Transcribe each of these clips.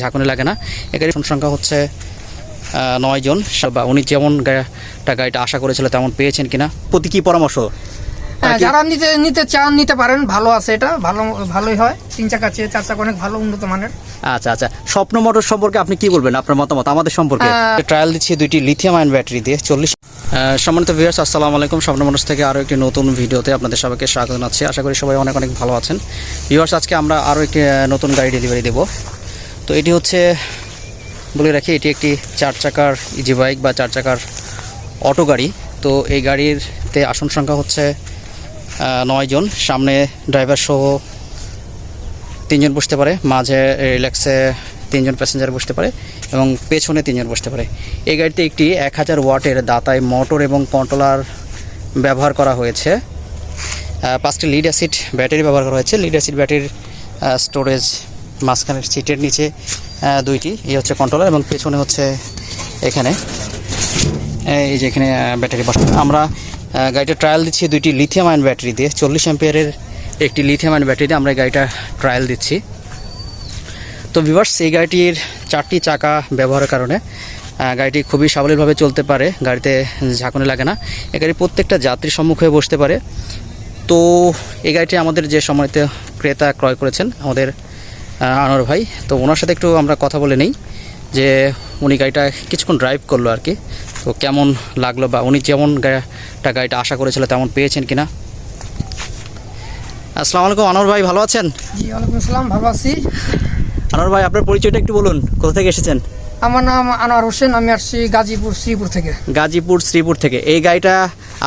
ঝাঁকুনি লাগে না। এখানে সংখ্যা হচ্ছে নয় জন। বা উনি যেমন গাড়িটা আশা করেছিল তেমন পেয়েছেন কিনা। প্রতি কি পরামর্শ? হ্যাঁ, যারা নিতে নিতে চান নিতে পারেন। ভালো আছে এটা। ভালো ভালোই হয়। তিন চাকা চেয়ে চার চাকা অনেক ভালো উন্নত মানের। আচ্ছা আচ্ছা। স্বপ্ন মোটর সম্পর্কে আপনি কি বলবেন? আপনার মতামত আমাদের সম্পর্কে? ট্রায়াল দিচ্ছি দুইটি লিথিয়াম আয়ন ব্যাটারি দিয়ে চল্লিশ সম্মানিত ভিউয়ার্স আসসালামু আলাইকুম। স্বপ্ন মোটরস থেকে আরও একটি নতুন ভিডিওতে আপনাদের সবাইকে স্বাগত জানাচ্ছি। আশা করি সবাই অনেক অনেক ভালো আছেন। ভিউয়ার্স আজকে আমরা আরও একটি নতুন গাড়ি ডেলিভারি দেব। তো এটি হচ্ছে বলে রাখি এটি একটি চার চাকার ইজি বাইক বা চার চাকার অটো গাড়ি। তো এই গাড়িরতে আসন সংখ্যা হচ্ছে আহ, নয় জন। সামনে ড্রাইভার সহ তিনজন বসতে পারে মাঝে রিল্যাক্সে তিনজন প্যাসেঞ্জার বসতে পারে এবং পেছনে তিনজন বসতে পারে। এই গাড়িতে একটি এক হাজার ওয়াটের দাতায় মোটর এবং কন্ট্রোলার ব্যবহার করা হয়েছে। পাঁচটি লিড অ্যাসিড ব্যাটারি ব্যবহার করা হয়েছে। লিড অ্যাসিড ব্যাটারির স্টোরেজ মাঝখানের সিটের নিচে দুইটি, এই হচ্ছে কন্ট্রোলার এবং পেছনে হচ্ছে এখানে। এই যে এখানে ব্যাটারি বসা আমরা গাড়িটা ট্রায়াল দিচ্ছি দুইটি লিথিয়াম আয়ন ব্যাটারি দিয়ে। চল্লিশ অ্যাম্পিয়ারের একটি লিথিয়াম আয়ন ব্যাটারি দিয়ে আমরা গাড়িটা ট্রায়াল দিচ্ছি। তো ভিভার্স এই গাড়িটির চারটি চাকা ব্যবহারের কারণে গাড়িটি খুবই সাবলীলভাবে চলতে পারে, গাড়িতে ঝাঁকুনি লাগে না। এই গাড়ি প্রত্যেকটা যাত্রীর সম্মুখে বসতে পারে। তো, এই গাড়িটি আমাদের যে সময়তে ক্রেতা ক্রয় করেছেন, আমাদের আনোয়ার ভাই তো ওনার সাথে একটু আমরা কথা বলে নিই যে উনি গাড়িটা কিছুক্ষণ ড্রাইভ করল আর কি। তো কেমন লাগল বা উনি যেমন গাড়িটা গাড়িটা আশা করেছিল তেমন পেয়েছেন কিনা? আসসালামু আলাইকুম আনোয়ার ভাই ভালো আছেন? জি ওয়ালাইকুম আসসালাম ভালো আছি। আনোয়ার ভাই আপনার পরিচয়টা একটু বলুন কোথা থেকে এসেছেন? আমার নাম আনোয়ার হোসেন আমি আসছি গাজীপুর শ্রীপুর থেকে। গাজীপুর শ্রীপুর থেকে। এই গাড়িটা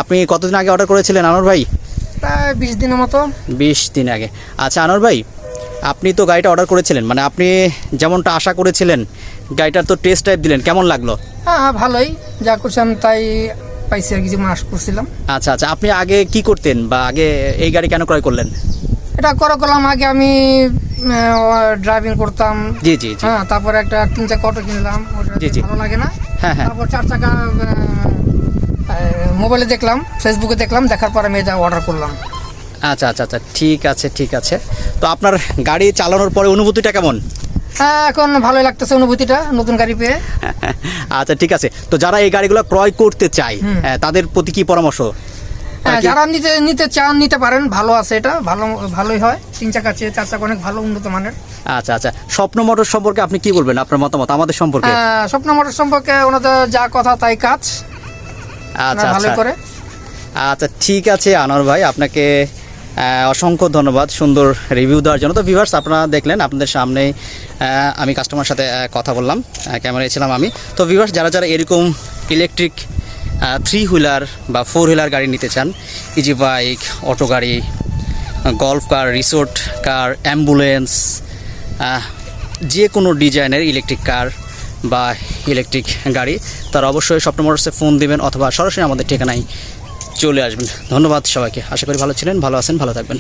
আপনি কতদিন আগে অর্ডার করেছিলেন আনোয়ার ভাই? প্রায় বিশ দিনের মতো। বিশ দিন আগে। আচ্ছা আনোয়ার ভাই আপনি তো গাড়িটা অর্ডার করেছিলেন মানে আপনি যেমনটা আশা করেছিলেন গাড়িটার তো টেস্ট টাইপ দিলেন কেমন লাগল? হ্যাঁ হ্যাঁ, ভালোই। যা করছিলাম তাই পাইছি আর কি যেমন আশা করছিলাম। আচ্ছা আচ্ছা আপনি আগে কি করতেন বা আগে এই গাড়ি কেন ক্রয় করলেন? এটা করা করলাম আগে আমি ড্রাইভিং করতাম। জি জি জি। হ্যাঁ তারপরে একটা তিন চাকা অটো কিনলাম জি, জি। ভালো লাগে না। হ্যাঁ হ্যাঁ। তারপর চার চাকা মোবাইলে দেখলাম ফেসবুকে দেখলাম দেখার পরে আমি এটা অর্ডার করলাম। আচ্ছা আচ্ছা আচ্ছা ঠিক আছে ঠিক আছে। তো আপনার গাড়ি চালানোর পরে অনুভূতিটা কেমন? হ্যাঁ এখন ভালোই লাগতেছে অনুভূতিটা নতুন গাড়ি পেয়ে। আচ্ছা ঠিক আছে। তো যারা এই গাড়িগুলো ক্রয় করতে চায় হ্যাঁ, তাদের প্রতি কি পরামর্শ? হ্যাঁ, যারা নিতে নিতে চান নিতে পারেন ভালো আছে এটা ভালো ভালোই হয়। তিন চাকা চেয়ে চার চাকা অনেক ভালো উন্নত মানের। আচ্ছা আচ্ছা। স্বপ্ন মোটর সম্পর্কে আপনি কি বলবেন আপনার মতামত আমাদের সম্পর্কে? স্বপ্ন মোটর সম্পর্কে ওনাদের যা কথা তাই কাজ। আচ্ছা ভালোই আচ্ছা। করে। আচ্ছা ঠিক আছে আনোয়ার ভাই আপনাকে অসংখ্য ধন্যবাদ সুন্দর রিভিউ দেওয়ার জন্য। তো ভিভার্স আপনারা দেখলেন, আপনাদের সামনে আমি কাস্টমার সাথে কথা বললাম ক্যামেরায় ছিলাম আমি। তো ভিভার্স যারা যারা এরকম ইলেকট্রিক থ্রি হুইলার বা ফোর হুইলার গাড়ি নিতে চান ইজি বাইক অটো গাড়ি golf car resort car ambulance যে কোনো ডিজাইনের ইলেকট্রিক কার বা ইলেকট্রিক গাড়ি, তারা অবশ্যই স্বপ্ন মোটরসে ফোন দিবেন অথবা সরাসরি আমাদের ঠিকানায় চলে আসবেন। ধন্যবাদ সবাইকে। আশা করি ভালো ছিলেন ভালো আছেন ভালো থাকবেন।